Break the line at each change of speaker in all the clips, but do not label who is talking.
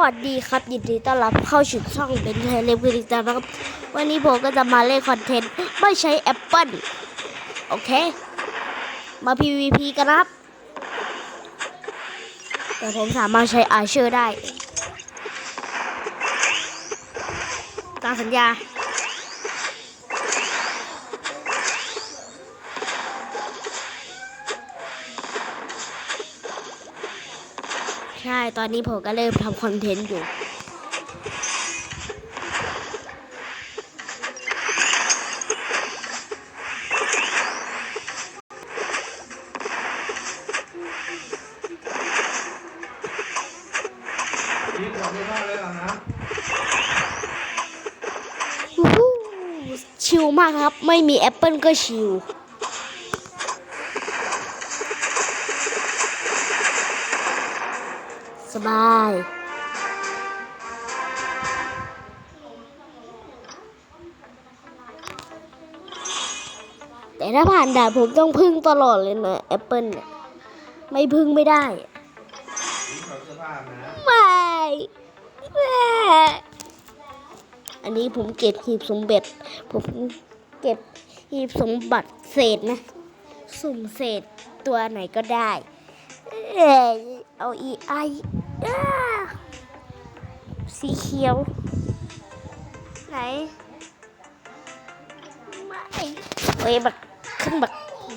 วัสดีครับ ยินดีต้อนรับเข้าสู่ช่องเป็นไทยเลฟวิลิจานะครับ วันนี้ผมก็จะมาเล่นคอนเทนต์ไม่ใช้แอปเปิลโอเค มา PVP กันครับ แต่ผมสามารถใช้อาเชอร์ได้ ตามสัญญา ตอนนี้ผมก็เริ่มทำคอนเทนต์อยู่ ชิลมากครับ ไม่มีแอปเปิลก็ชิล สบาย แต่ถ้าผ่านด่านผมต้องพึ่งตลอดเลยนะแอปเปิลเนี่ยไม่พึ่งไม่ได้
นี่ขอเสื้อผ้านะ
ไม่แม่อันนี้ผมเก็บหีบสมบัติผมเก็บหีบสมบัติเศษนะ สุ่มเศษตัวไหนก็ได้ เอาอีไอ สีเขียว ไหนไม่เฮ้ยบักขึ้นบัก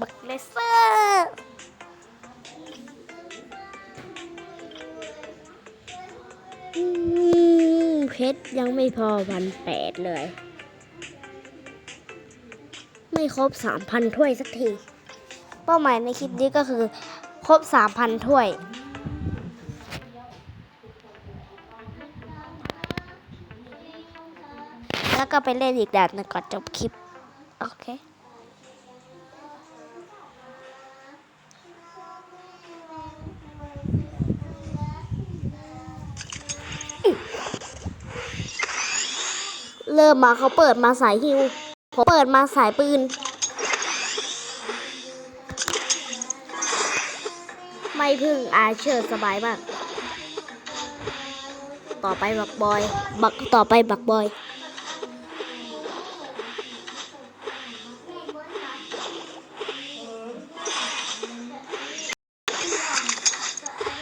บักเลเซอร์อืมเพชรยังไม่พอพันแปดเลย ไม่ครบสามพันถ้วยสักที เป้าหมายในคลิปนี้ก็คือ ครบสามพันถ้วย แล้วก็ไปเล่นอีกด่านหนึงก่อนจบคลิป โอเคเริ่มมาเขาเปิดมาสายฮิวผมเปิดมาสายปืน ไม่พึ่งอาเชอร์สบายมาก ต่อไปบักบอย บักต่อไปบักบอย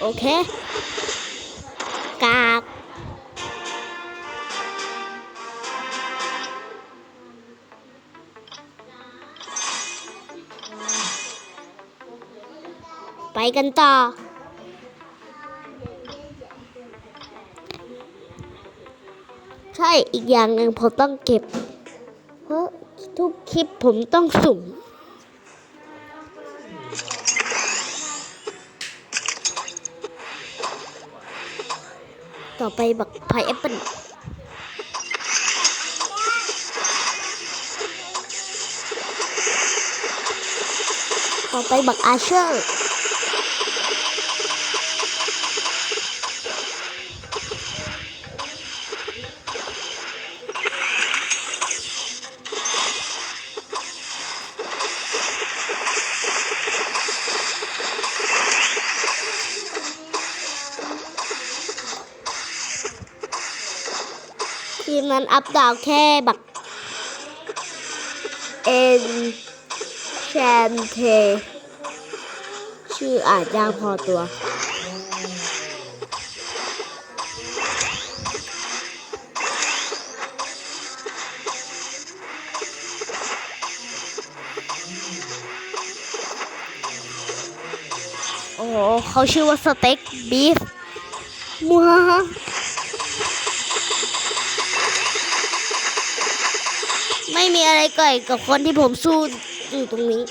อเค กากไปกันต่อ ใช่อีกอย่างหนึ่งผมต้องเก็บ เพราะทุกคลิปผมต้องสุ่ม ต่อไปบักพายแอปเปิลต่อไปบักอาเชอร์ นั้นอัพดาวแค่บักเอ็นแชนเท ชื่ออ่านยากพอตัว โอ้เขาชื่อว่าสเต็กบีฟมัว ไม่มีอะไรเก่อยกับคนที่ผมสู้อยู่ตรงนี้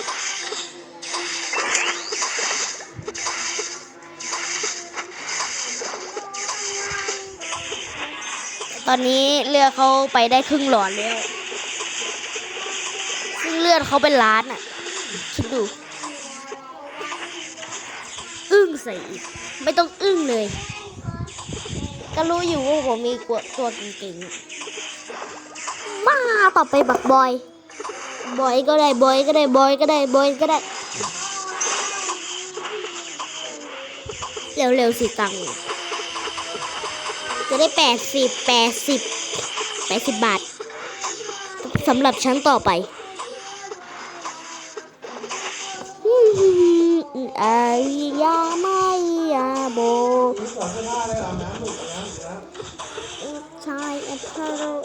ตอนนี้เลือดเขาไปได้ครึ่งหลอดแล้ว ซึ่งเลือดเขาเป็นล้านอะ คิดดู อึ้งใส่อีก ไม่ต้องอึ้งเลย ก็รู้อยู่ว่าผมมีกวตัวเก่งๆ มาต่อไปบักบอย บอยก็ได้บอยก็ได้บอยก็ได้บอยก็ได้ เร็วๆสิตังค์จะได้แปดสิบแปดสิบแปดสิบบาทสำหรับชั้นต่อไปอืมอายาไม่ยาโบ
นี่ถอดเสื้อผ้าเลยอาบน้ำลูกอาบน้ำอีกแล้ว
ชายแอปเปิลอีเ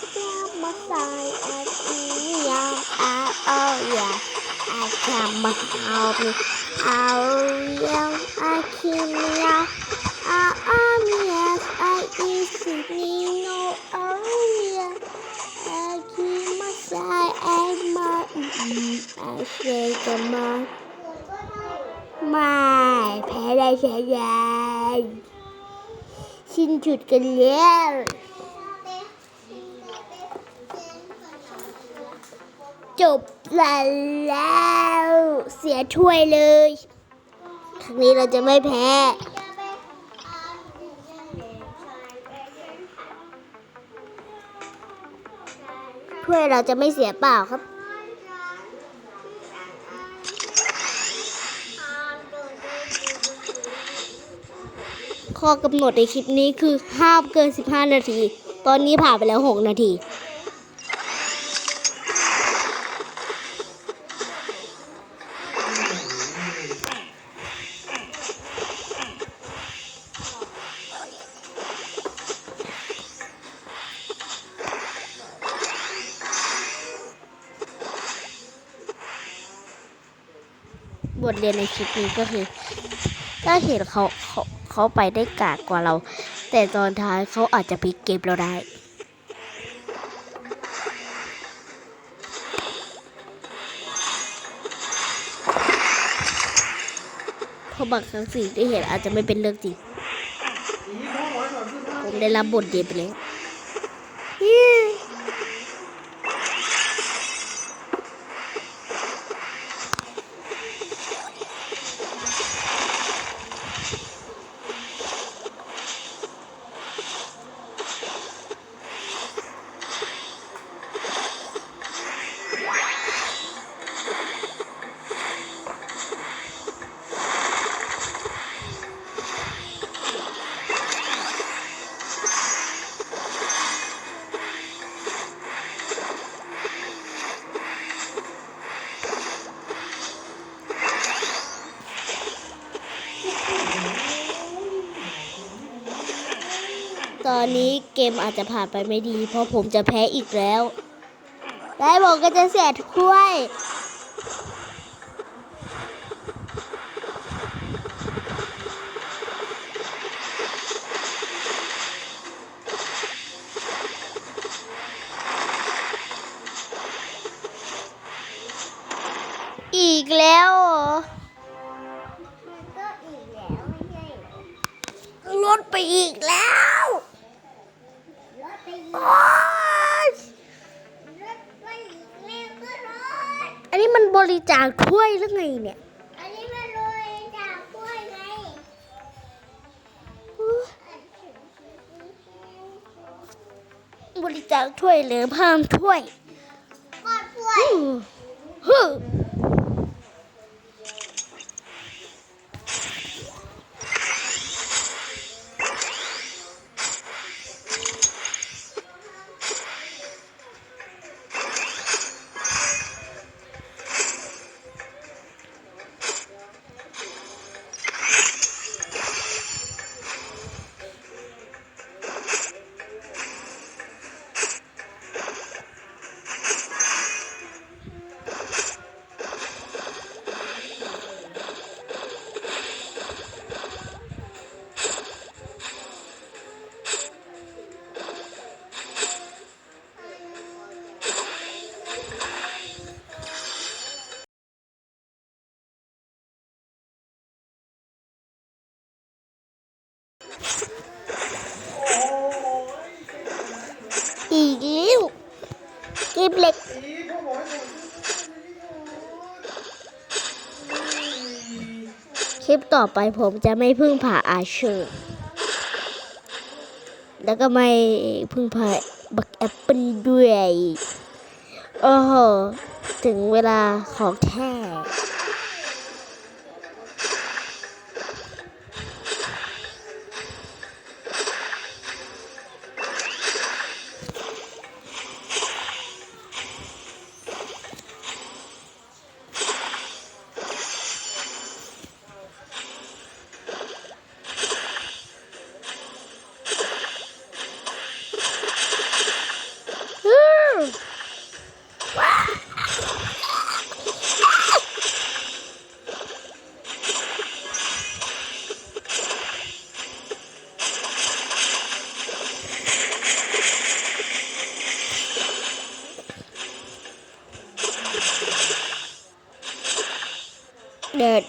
ซกิจามาใส่แอปอียามอาเอาอย่าอาจามาเอาไปเอายามอาคิมยาอาอามีเอสไออีสินีโนเอาอย่าอาคิมาใส่แอปมาอืมอาเซกันมาไม่แพ้ได้ใช่ไหมสิ้นจุดกันแล้ว จบแล้วเสียถ้วยเลยครั้งนี้เราจะไม่แพ้ถ้วยเราจะไม่เสียเปล่าครับข้อกำหนดในคลิปนี้คือห้ามเกิน 15 นาที ตอนนี้ผ่านไปแล้ว 6 นาที เรียนในคลิปนี้ก็คือถ้าเห็นเขาเขาเขาไปได้กากกว่าเรา แต่ตอนท้ายเขาอาจจะพลิกเกมเราได้เพราะบางครั้งสิ่งที่เห็นอาจจะไม่เป็นเรื่องจริง
ผ
มได้รับบทเรียไปแล้ว อนนี้เกมอาจจะผ่านไปไม่ดี เพราะผมจะแพ้อีกแล้ว ได้บอกก็จะเสียถ้วย อีกโอ๊ย
รถไปอีกแม่ก็รถ
อันนี้มันบริจาคถ้วยหรือไงเนี่ย
อันนี้มันเลยจากกล้วยไง
บริจาคถ้วยหรือเพิ่มถ้วย
กอดกล้วย
คลิปต่อไปผมจะไม่พึ่งผ่าอาเชอร์แล้วก็ไม่พึ่งผ่าบักแอปเปิลด้วย โอ้โห ถึงเวลาของแท้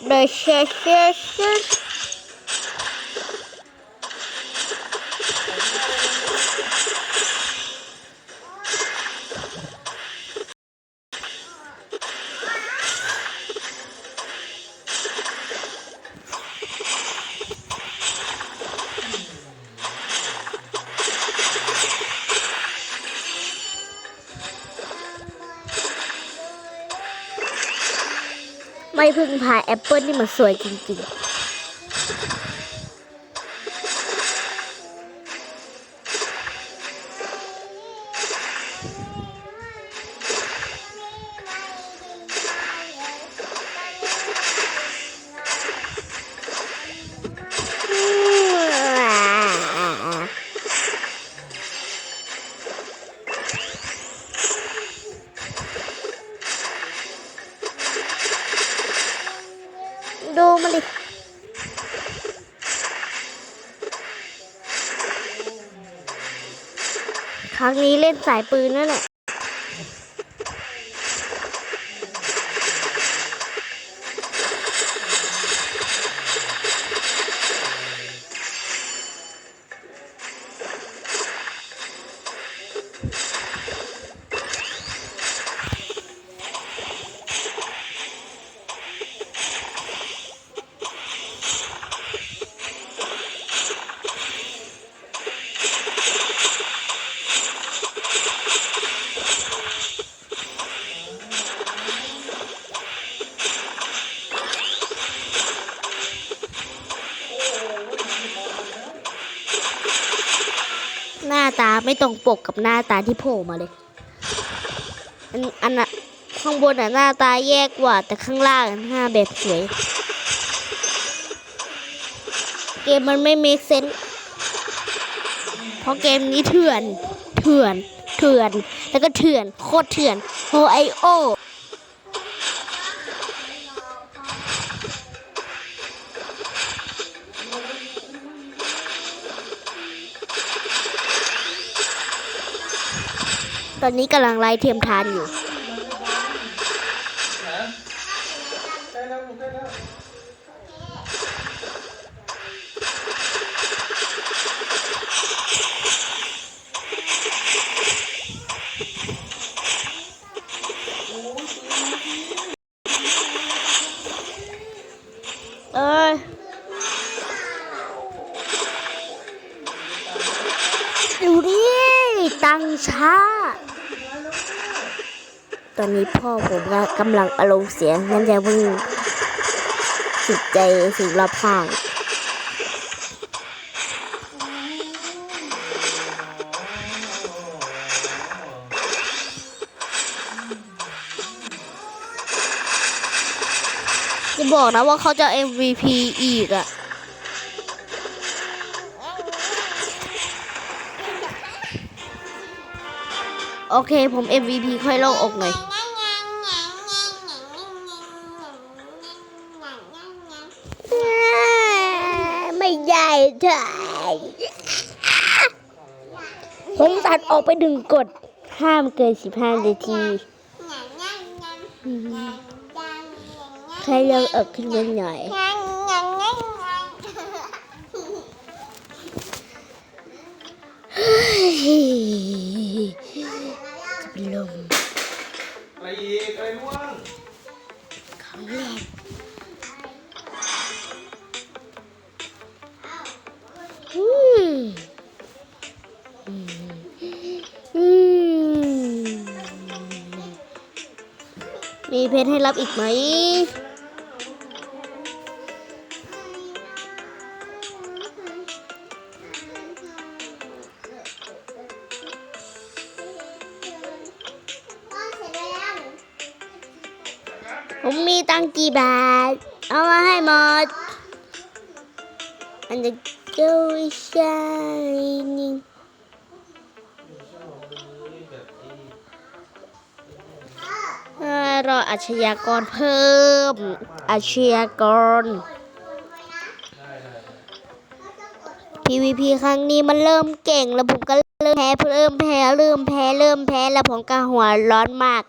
Beş, beş, beş, beş. ไม่พึ่งพาแอปเปิลนี่มันสวยจริงๆ ครั้งนี้เล่นสายปืนนั่นแหละ หน้าตาไม่ตรงปกกับหน้าตาที่โผล่มาเลย อันอันน่ะข้างบนอะหน้าตาแย่กว่า แต่ข้างล่างหน้าแบบสวย เกมมันไม่ make sense เพราะเกมนี้เถื่อน เถื่อน เถื่อน แล้วก็เถื่อน โคตรเถื่อนโฮไอโอ อนนี้กำลังไล่เทียมทานอยู่
ใกล้แล้วใกล้แล้ว
เอ้ยดูดิตังช้า ตอ นี้พ่อผมก็กำลังอารมณ์เสียงั้นอย่าเพิ่งสุดใจสิ่งรอบข้างจะบอกนะว่าเขาจะ MVP อีกอะโอเค ผม MVP ค่อยโล่งอกหน่อย ไม่ได้ใช่ ผมตัดออกไปดึงกดห้ามเกินสิบห้านาที ใครเลิกเอิกขึ้นมาหน่อย เพชรให้รับอีกไหมผมมีตังค์กี่บาท เอามาให้หมดอันจะเรออาชญากรเพิ่ม อาชญากรพีวีพีครั้งนี้มันเริ่มเก่งแล้วผมก็เริ่มแพ้เริ่มแพ้เริ่มแพ้เริ่มแพ้แล้วผมก็หัวร้อนมาก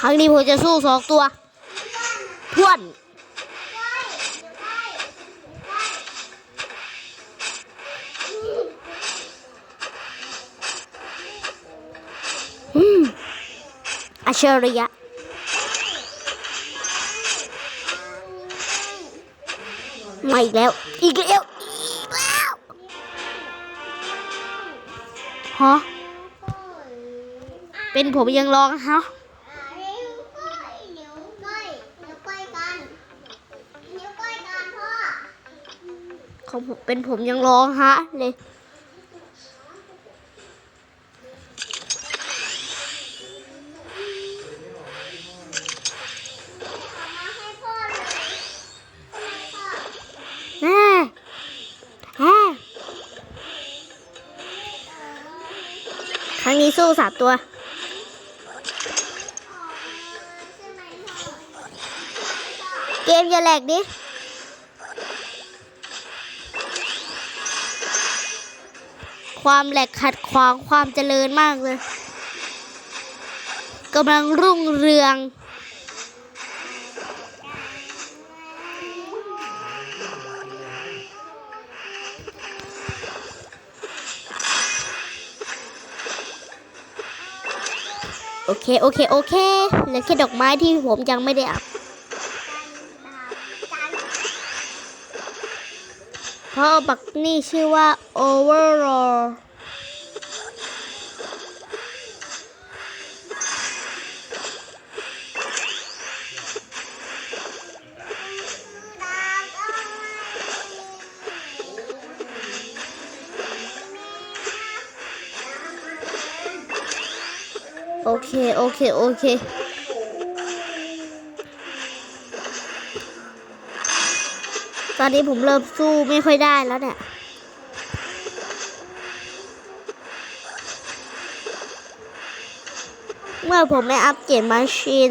ครั้
งนี้ผมจะสู้สองตัวพื่อน อัจฉริยะมาอีกแล้ว อีกแล้ว อีกแล้วฮะเป็นผมยังร้องฮะ
นิ้วก้อยนิ้วก้อยนิ้วก้อยกันนิ้วก้อยกันพ่อ
ของผมเป็นผมยังร้องฮะเลย นี้สู้สามตัว เกมอย่าแหลกดิความแหลกขัดขวางความเจริญมากเลยกำลังรุ่งเรือง เค โอเค โอเคเหลือแค่ดอกไม้ที่ผมยังไม่ได้อัพเพราะบักนี่ชื่อว่า overall เค โอเค โอเค ตอนนี้ผมเริ่มสู้ไม่ค่อยได้แล้วเนี่ย เมื่อผมไม่อัปเกรดมาชีน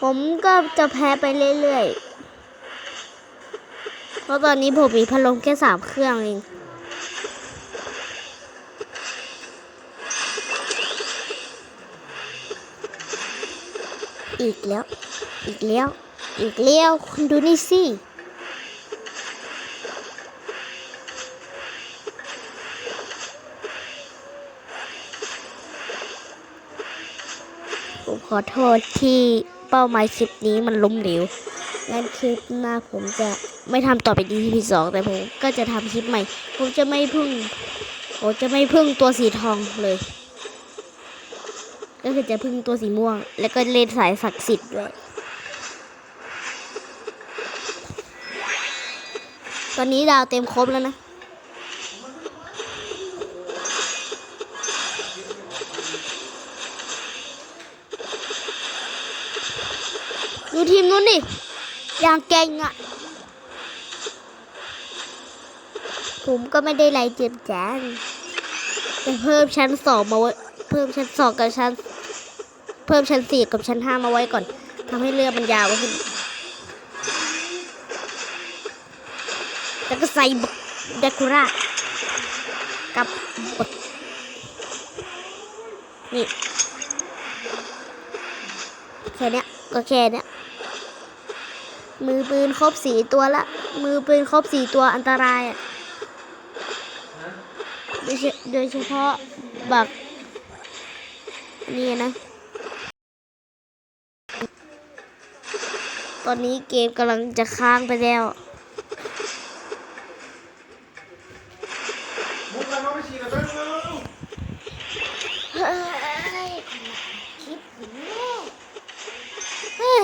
ผมก็จะแพ้ไปเรื่อยๆ เพราะตอนนี้ผมมีพัดลมแค่สามเครื่องเอง อีกแล้ว อีกแล้ว อีกแล้ว คุณดูนี่สิ ผมขอโทษที่เป้าหมายคลิปนี้มันล้มเหลวงั้นคลิปหน้าผมจะไม่ทำต่อไปดีที่สองแต่ผมก็จะทำคลิปใหม่ ผมจะไม่พึ่ง ผมจะไม่พึ่งตัวสีทองเลย ก็คือจะพึ่งตัวสีม่วง แล้วก็เล่นสายศักดิ์สิทธิ์ด้วยตอนนี้ดาวเต็มครบแล้วนะ ดูทีมนู้นดิอย่างเก่งอะ่ะ ผมก็ไม่ได้ไรเจ็บแจงแต่เพิ่มชั้นสองมาไว้เพิ่มชั้นสองกับชั้น เพิ่มชั้นสี่กับชั้นห้ามาไว้ก่อนทำให้เรือมันยาวขึ้น แล้วก็ใส่บักเดคูรากับบักนี่แค่เนี้ยก็แค่เนี้ยมือปืนครบสี่ตัวละ มือปืนครบสี่ตัวอันตรายอะโดยเฉโดยเฉพาะบักนี่นะ ตอนนี้เกมกำลังจะค้างไปแล้ว
มุกกันมาไปฉีดกันเร็ว
เฮ้ยคิดถึงแม่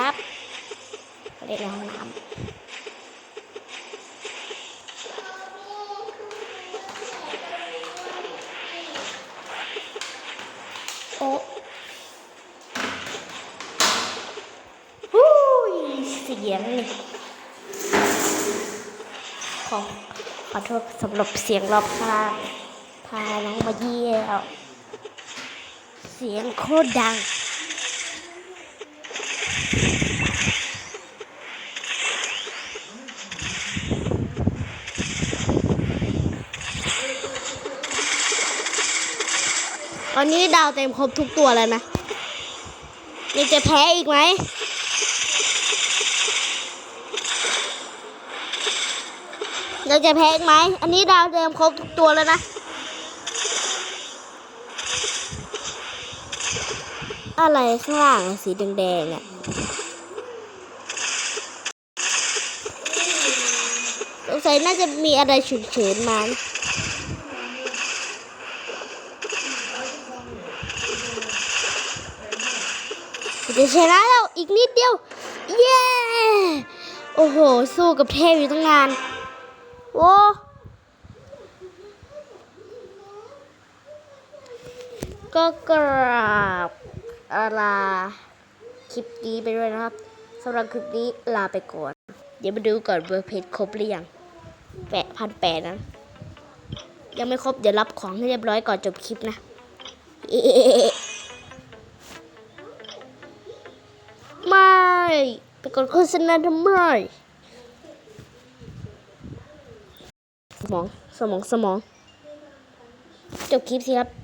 รับเรียกในห้องน้ำโอ้ฮู้ยเสียงนี่ขอขอโท ษสำหรับเสียงรอบข้างพาน้องมาเยี่ยว เสียงโคตรดังตอนนี้ดาวเต็มครบทุกตัวแล้วนะยังจะแพ้อีกไหม เราจะแพ้ไหม อันนี้ดาวเต็มครบทุกตัวแล้วนะ อะไรข้างล่างสีแดงๆอะสงสัยน่าจะมีอะไรฉุนเฉินมานจะชนะแล้วอีกนิดเดียว เย้ โอ้โห สู้กับเทพอยู่ตั้งนาน โอ้ก็กราบอาลาคลิปนี้ไปด้วยนะครับสำหรับคลิปนี้ลาไปก่อน เดี๋ยวมาดูก่อนเบอร์เพจครบหรือยังแปดพันแปดนะ ยังไม่ครบ เดี๋ยวรับของให้เรียบร้อยก่อนจบคลิปนะไม่ไปกดโฆษณาทำไม ส มอง สมอง สมอง จบคลิปสิครับ